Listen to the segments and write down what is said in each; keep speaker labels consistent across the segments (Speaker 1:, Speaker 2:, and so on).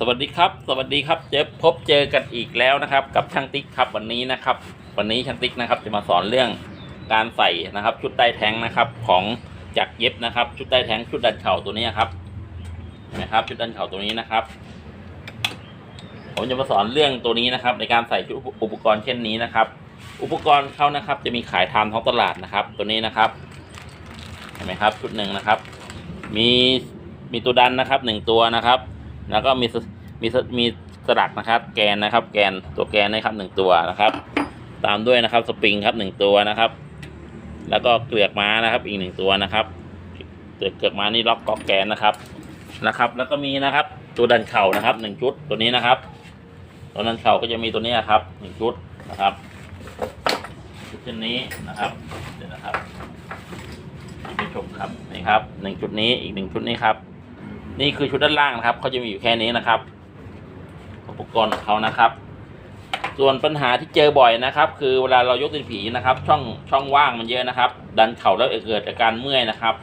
Speaker 1: สวัสดีครับ สวัสดีครับเจอพบเจอกันอีกแล้วนะครับ กับช่างติ๊กครับวันนี้นะครับ วันนี้ช่างติ๊กนะครับ จะมาสอนเรื่องการใส่นะครับ ชุดใต้แทงนะครับ ของจากเย็บนะครับ ชุดใต้แทงชุดดันเข่าตัวนี้ครับเห็นไหมครับ ชุดดันเข่าตัวนี้นะครับ ผมจะมาสอนเรื่องตัวนี้นะครับ ในการใส่ชุดอุปกรณ์เช่นนี้นะครับ อุปกรณ์เขานะครับ จะมีขายตามท้องตลาดนะครับ ตัวนี้นะครับเห็นไหมครับ ชุดหนึ่งนะครับ มีมีตัวดันนะครับหนึ่งตัวนะครับ แล้วก็มีมีมีสลักนะครับ แกนนะครับ แกนตัวแกนนะครับหนึ่งตัวนะครับ ตามด้วยนะครับสปริงครับหนึ่งตัวนะครับ แล้วก็เกลือกม้านะครับ อีกหนึ่งตัวนะครับเกลือกเกลือกม้านี่ล็อกก๊อกแกนนะครับนะครับ แล้วก็มีนะครับ ตัวดันเข่านะครับหนึ่งชุดตัวนี้นะครับตัวดันเข่าก็จะมีตัวนี้ครับหนึ่งชุดนะครับชุดเช่นนี้นะครับเดี๋ยวนะครับให้ผู้ชมครับนี่ครับหนึ่งชุดนี้อีกหนึ่งชุดนี้ครับ นี่คือชุดด้านล่างนะครับเขาจะมีอยู่แค่นี้นะครับ อุปกรณ์ของเขานะครับ ส่วนปัญหาที่เจอบ่อยนะครับ คือเวลาเรายกตีนผีนะครับ ช่องช่องว่างมันเยอะนะครับ ดันเข่าแล้วเกิดอาการเมื่อยนะครับ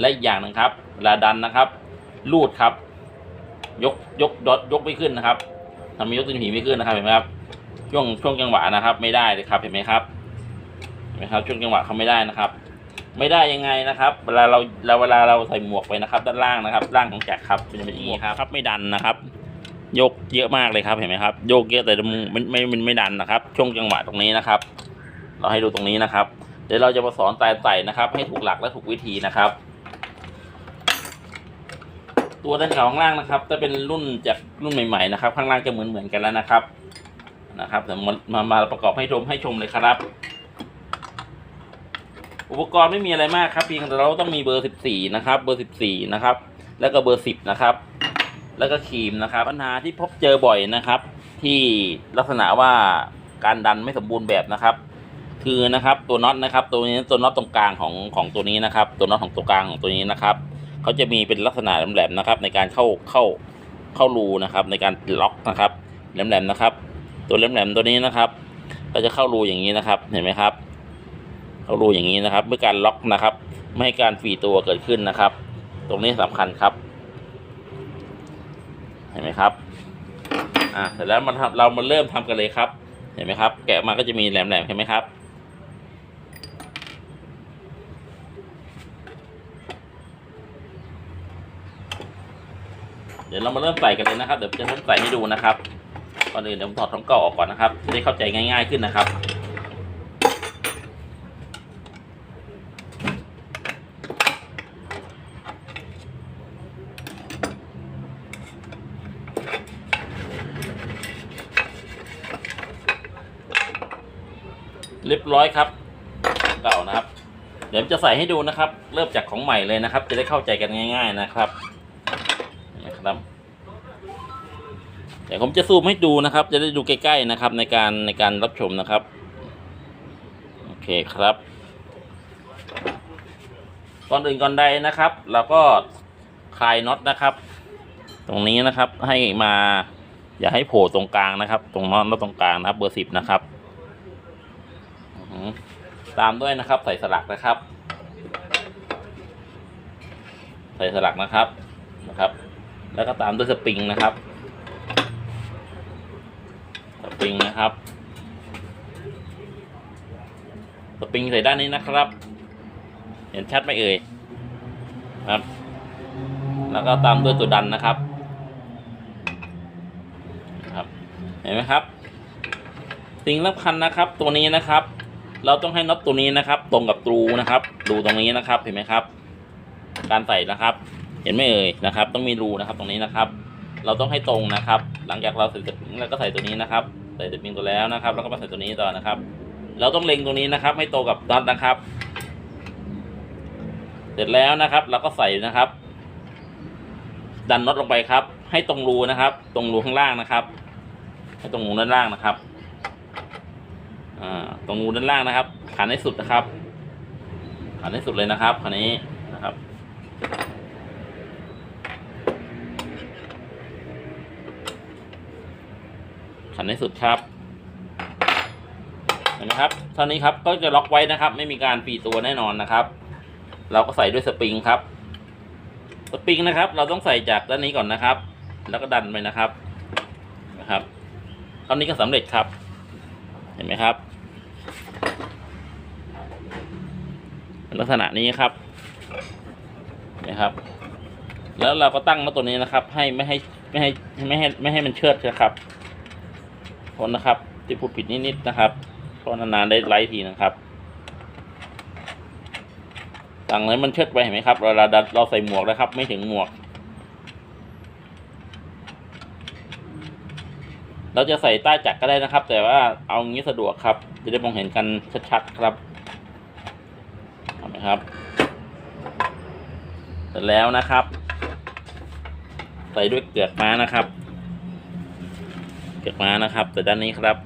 Speaker 1: และอีกอย่างหนึ่งครับเวลาดันนะครับลูดครับ ยกยกดอทยกไม่ขึ้นนะครับทำให้ยกตีนผีไม่ขึ้นนะครับเห็นไหมครับช่วงช่วงจังหวะนะครับ ไม่ได้เลยครับเห็นไหมครับเห็นไหมครับช่วงจังหวะเขาไม่ได้นะครับ ไม่ได้ยังไงนะครับ เวลาเราเราเวลาเราใส่หมวกไปนะครับ ด้านล่างนะครับ ล่างของแจ็คครับมันจะเป็นอย่างนี้ครับครับ ไม่ดันนะครับ โยกเยอะมากเลยครับเห็นไหมครับ โยกเยอะแต่มันไม่ไม่ไม่ดันนะครับ ช่วงจังหวะตรงนี้นะครับ เราให้ดูตรงนี้นะครับ เดี๋ยวเราจะมาสอนใส่ใส่นะครับ ให้ถูกหลักและถูกวิธีนะครับตัวด้านขาข้างล่างนะครับจะเป็นรุ่นจากรุ่นใหม่ๆนะครับ ข้างล่างจะเหมือนเหมือนกันแล้วนะครับนะครับเดี๋ยวมามาประกอบให้ชมให้ชมเลยครับ อุปกรณ์ไม่มีอะไรมากครับเพียงแต่เราต้องมีเบอร์ 14 นะครับ เบอร์ 14 นะครับ แล้วก็เบอร์ 10 นะครับ แล้วก็ครีมนะครับ ปัญหาที่พบเจอบ่อยนะครับ ที่ลักษณะว่าการดันไม่สมบูรณ์แบบนะครับ คือนะครับตัวน็อตนะครับ ตัวนี้ตัวน็อตตรงกลางของของตัวนี้นะครับ ตัวน็อตของตัวกลางของตัวนี้นะครับเขาจะมีเป็นลักษณะแหลมๆนะครับ ในการเข้าเข้าเข้ารูนะครับ ในการล็อกนะครับแหลมๆนะครับ ตัวแหลมๆตัวนี้นะครับ ก็จะเข้ารูอย่างนี้นะครับ เห็นไหมครับ เขารูอย่างนี้นะครับเพื่อการล็อกนะครับ ไม่ให้การฝีตัวเกิดขึ้นนะครับ ตรงนี้สำคัญครับ เห็นไหมครับ อ่าเสร็จแล้วมาทำเรามาเริ่มทำกันเลยครับ เห็นไหมครับ แกะมาก็จะมีแหลมๆเห็นไหมครับเดี๋ยวเรามาเริ่มใส่กันเลยนะครับ เดี๋ยวจะเริ่มใส่ให้ดูนะครับ ก่อนอื่นเดี๋ยวผมถอดท้องเก่าออกก่อนนะครับ จะได้เข้าใจง่าย ๆขึ้นนะครับ เรียบร้อยครับเก่านะครับ เดี๋ยวจะใส่ให้ดูนะครับ เริ่มจากของใหม่เลยนะครับ จะได้เข้าใจกันง่าย ๆนะครับนะครับเดี๋ยวผมจะซูมให้ดูนะครับ จะได้ดูใกล้ๆนะครับ ในการในการรับชมนะครับโอเคครับ ก่อนอื่นก่อนใดนะครับเราก็คลายน็อตนะครับ ตรงนี้นะครับให้มาอย่าให้โผล่ตรงกลางนะครับ ตรงน็อตตรงกลางนะครับ เบอร์สิบนะครับ ตามด้วยนะครับ ใส่สลักนะครับ ใส่สลักนะครับนะครับ แล้วก็ตามด้วยสปริงนะครับ สปริงนะครับ สปริงใส่ด้านนี้นะครับ เห็นชัดไหมเอ่ยครับ แล้วก็ตามด้วยตัวดันนะครับครับ เห็นไหมครับ สิ่งสำคัญนะครับตัวนี้นะครับ เราต้องให้น็อตตัวนี้นะครับ ตรงกับรูนะครับรูตรงนี้นะครับเห็นไหมครับ การใส่นะครับ เห็นไหมเอ่ยนะครับ ต้องมีรูนะครับตรงนี้นะครับ เราต้องให้ตรงนะครับ หลังจากเราใส่สริงแล้วก็ใส่ตัวนี้นะครับ ใส่สปริงตัวแล้วนะครับ แล้วก็มาใส่ตัวนี้ต่อนะครับ เราต้องเล็งตรงนี้นะครับ ให้ตรงกับน็อตนะครับ เสร็จแล้วนะครับ เราก็ใส่นะครับ ดันน็อตลงไปครับ ให้ตรงรูนะครับ ตรงรูข้างล่างนะครับ ให้ตรงรูด้านล่างนะครับ อ่าตรงรูด้านล่างนะครับ ขันให้สุดนะครับ ขันให้สุดเลยนะครับขันนี้นะครับขันให้สุดครับเห็นไหมครับเท่านี้ครับก็จะล็อกไว้นะครับ ไม่มีการปีตัวแน่นอนนะครับ เราก็ใส่ด้วยสปริงครับ สปริงนะครับ เราต้องใส่จากด้านนี้ก่อนนะครับ แล้วก็ดันไปนะครับนะครับเท่านี้ก็สำเร็จครับ เห็นไหมครับเป็น ลักษณะนี้ครับนะครับ แล้วเราก็ตั้งมาตัวนี้นะครับ ให้ไม่ให้ไม่ให้ไม่ให้ไม่ให้มันเชิดนะครับโทษนะครับ ที่พูดผิดนิดๆนะครับเพราะนานๆได้ไลฟ์ทีนะครับตั้งเลยมันเชิดไปเห็นไหมครับ เราเราดันเราใส่หมวกนะครับ ไม่ถึงหมวก เราจะใส่ใต้จักรก็ได้นะครับ แต่ว่าเอางี้สะดวกครับ จะได้มองเห็นกันชัดๆครับ นไหมครับเสร็จแล้วนะครับ ใส่ด้วยเกลือกม้านะครับ เกลือกม้านะครับแต่ด้านนี้ครับ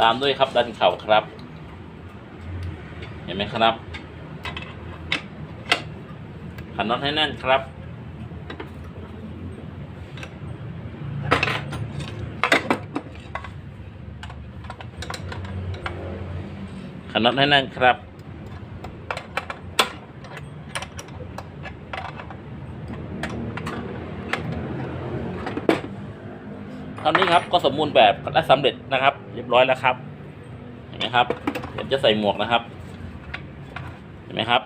Speaker 1: ตามด้วยครับดันเข่าครับ เห็นไหมครับขันน็อตให้แน่นครับ ขันน็อตให้แน่นครับตอนนี้ครับก็สมบูรณ์แบบและสำเร็จนะครับ เรียบร้อยแล้วครับเห็นไหมครับเดี๋ยวจะใส่หมวกนะครับ เห็นไหมครับ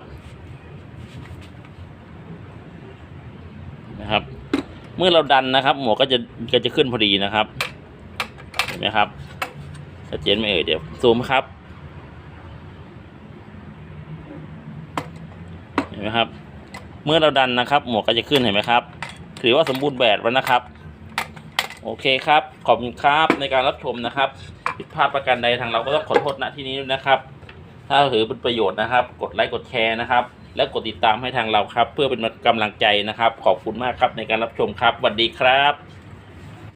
Speaker 1: นะครับ เมื่อเราดันนะครับ หมวกก็จะก็จะขึ้นพอดีนะครับ เห็นไหมครับชัดเจนไหมเอ่ยเดี๋ยวซูมครับ เห็ นไหมครับ เมื่อเราดันนะครับ หมวกก็จะขึ้นเห็นไหมครับ ถือว่าสมบูรณ์แบบแล้วนะครับ โอเคครับ ขอบคุณครับในการรับชมนะครับผิดพลาดประการใดทางเราก็ต้องขอโทษณที่นี้นะครับ ถ้าถือเป็นประโยชน์นะครับ กดไลค์กดแชร์นะครับ และกดติดตามให้ทางเราครับ เพื่อเป็นกำลังใจนะครับ ขอบคุณมากครับในการรับชมครับสวัสดีครับ